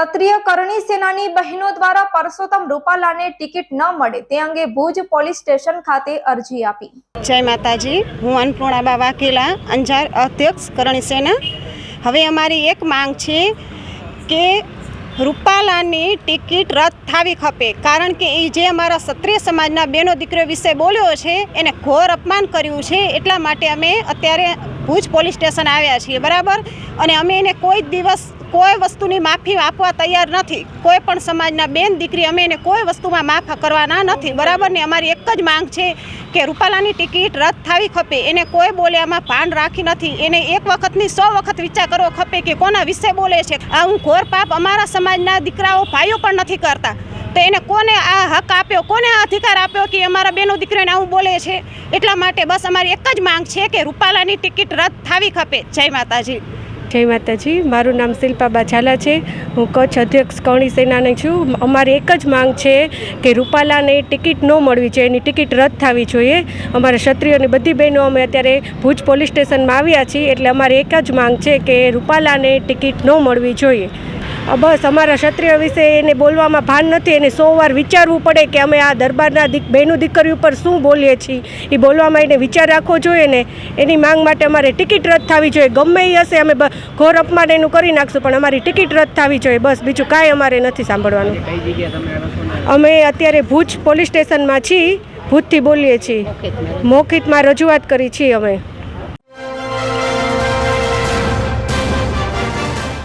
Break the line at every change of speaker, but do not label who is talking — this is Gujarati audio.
ક્ષત્રિય કરણી સેનાની બહેનો દ્વારા પરસોત્તમ રૂપાલાને ટિકિટ ન મળે તે અંગે ભુજ પોલીસ સ્ટેશન ખાતે અરજી આપી.
જય માતાજી, હું અન્નપૂર્ણાબા વાઘેલા અંજાર અધ્યક્ષ કરણી સેના. હવે અમારી એક માંગ છે કે રૂપાલાની ટિકિટ રદ થવી ખપે, કારણ કે એ જે અમારા ક્ષત્રિય સમાજના બેનો દીકરીઓ વિશે બોલ્યો છે, એને ઘોર અપમાન કર્યું છે, એટલા માટે અમે અત્યારે ભુજ પોલીસ સ્ટેશન આવ્યા છીએ, બરાબર? અને અમે એને કોઈ દિવસ કોઈ વસ્તુની માફી આપવા તૈયાર નથી. કોઈ પણ સમાજના બેન દીકરી અમે એને કોઈ વસ્તુમાં માફ કરવાના નથી. બરાબર ને? અમારી એક જ માંગ છે કે રૂપાલાની ટિકિટ રદ થવી ખપે. એને કોઈ બોલ્યામાં ભાન રાખી નથી. એને એક વખતની સો વખત વિચાર કરવો ખપે કે કોના વિશે બોલે છે. આ હું ઘોર પાપ અમારા સમાજના દીકરાઓ ભાઈઓ પણ નથી કરતા. તો એને કોને આ હક આપ્યો? કોને આ અધિકાર આપ્યો કે અમારા બેનો દીકરીને આવું બોલે છે? એટલા માટે બસ અમારી એક જ માંગ છે કે રૂપાલાની ટિકિટ રદ થવી ખપે. જય માતાજી.
જય માતાજી, મારું નામ શિલ્પાબા ઝાલા છે. હું કચ્છ અધ્યક્ષ કરણી સેનાની છું. અમારી એક જ માંગ છે કે રૂપાલાને ટિકિટ ન મળવી જોઈએ, એની ટિકિટ રદ થવી જોઈએ. અમારા ક્ષત્રિયોની બધી બહેનો અમે અત્યારે ભુજ પોલીસ સ્ટેશનમાં આવ્યા છીએ, એટલે અમારી એક જ માંગ છે કે રૂપાલાને ટિકિટ ન મળવી જોઈએ. બસ અમારા ક્ષત્રિય વિશે એને બોલવામાં ભાન નથી એને સો વાર વિચારવું પડે કે અમે આ દરબારના દીક બહેનું દીકરી ઉપર શું બોલીએ છીએ. એ બોલવામાં એને વિચાર રાખવો જોઈએ ને એની માંગ માટે અમારે ટિકિટ રદ થવી જોઈએ. ગમે એ હશે અમે ઘોર અપમાન એનું કરી નાખશું પણ અમારી ટિકિટ રદ થવી જોઈએ. બસ બીજું કાંઈ અમારે નથી સાંભળવાનું. અમે અત્યારે ભુજ પોલીસ સ્ટેશનમાં છીએ ભુજથી બોલીએ છીએ. મોખિતમાં રજૂઆત કરી છીએ અમે.